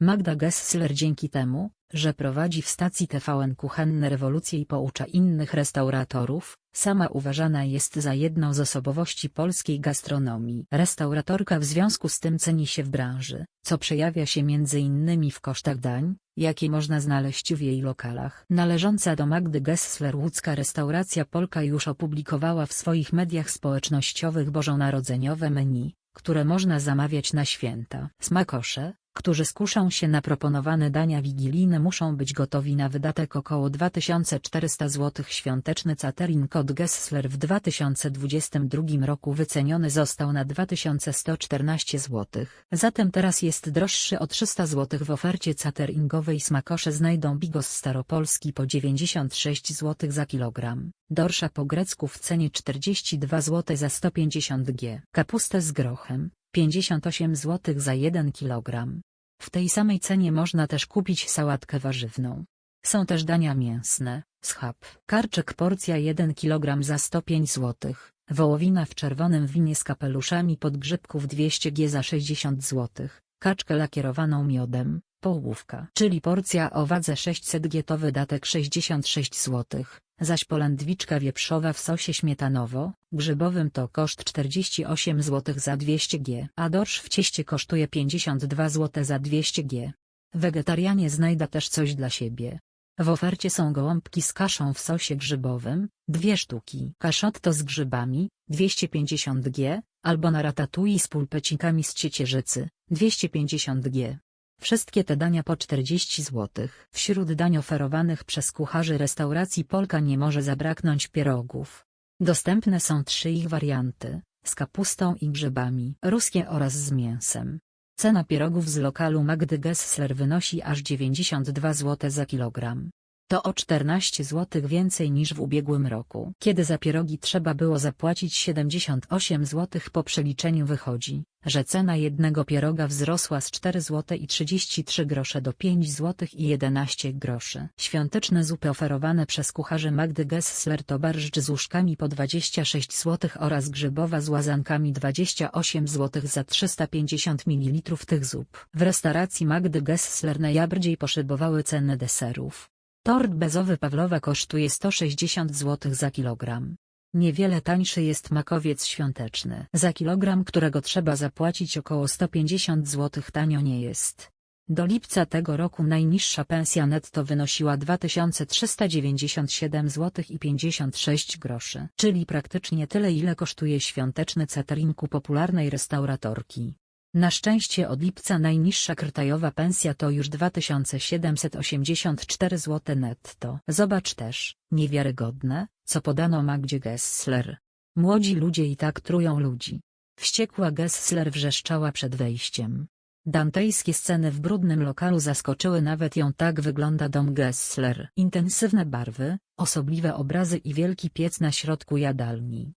Magda Gessler dzięki temu, że prowadzi w stacji TVN kuchenne rewolucje i poucza innych restauratorów, sama uważana jest za jedną z osobowości polskiej gastronomii. Restauratorka w związku z tym ceni się w branży, co przejawia się między innymi w kosztach dań, jakie można znaleźć w jej lokalach. Należąca do Magdy Gessler łódzka restauracja Polka już opublikowała w swoich mediach społecznościowych bożonarodzeniowe menu, które można zamawiać na święta. Smakosze, którzy skuszą się na proponowane dania wigilijne muszą być gotowi na wydatek około 2400 zł. Świąteczny catering kod Gessler w 2022 roku wyceniony został na 2114 zł. Zatem teraz jest droższy o 300 zł w ofercie cateringowej smakosze znajdą bigos staropolski po 96 zł za kilogram, dorsza po grecku w cenie 42 zł za 150 g, kapustę z grochem, 58 zł za 1 kg. W tej samej cenie można też kupić sałatkę warzywną. Są też dania mięsne, schab. Karczek porcja 1 kg za 105 zł, wołowina w czerwonym winie z kapeluszami podgrzybków 200 g za 60 zł, kaczkę lakierowaną miodem, połówka. Czyli porcja o wadze 600 g to wydatek 66 zł, zaś polędwiczka wieprzowa w sosie śmietanowo-grzybowym to koszt 48 zł za 200 g, a dorsz w cieście kosztuje 52 zł za 200 g. Wegetarianie znajdą też coś dla siebie. W ofercie są gołąbki z kaszą w sosie grzybowym, dwie sztuki. Kaszotto z grzybami, 250 g, albo na ratatouille z pulpecinkami z ciecierzycy, 250 g. Wszystkie te dania po 40 zł. Wśród dań oferowanych przez kucharzy restauracji Polka nie może zabraknąć pierogów. Dostępne są trzy ich warianty, z kapustą i grzybami, ruskie oraz z mięsem. Cena pierogów z lokalu Magdy Gessler wynosi aż 92 zł za kilogram. To o 14 zł więcej niż w ubiegłym roku. Kiedy za pierogi trzeba było zapłacić 78 zł po przeliczeniu wychodzi, że cena jednego pieroga wzrosła z 4 zł i 33 grosze do 5 zł i 11 groszy. Świąteczne zupy oferowane przez kucharzy Magdy Gessler to barszcz z łóżkami po 26 zł oraz grzybowa z łazankami 28 zł za 350 ml tych zup. W restauracji Magdy Gessler najbardziej poszybowały ceny deserów. Tort bezowy Pawlowa kosztuje 160 zł za kilogram. Niewiele tańszy jest makowiec świąteczny. Za kilogram którego trzeba zapłacić około 150 zł tanio nie jest. Do lipca tego roku najniższa pensja netto wynosiła 2397 zł i 56 groszy, czyli praktycznie tyle ile kosztuje świąteczny catering popularnej restauratorki. Na szczęście od lipca najniższa krtajowa pensja to już 2784 zł netto. Zobacz też, niewiarygodne, co podano Magdzie Gessler. Młodzi ludzie i tak trują ludzi. Wściekła Gessler wrzeszczała przed wejściem. Dantejskie sceny w brudnym lokalu zaskoczyły nawet ją tak wygląda dom Gessler. Intensywne barwy, osobliwe obrazy i wielki piec na środku jadalni.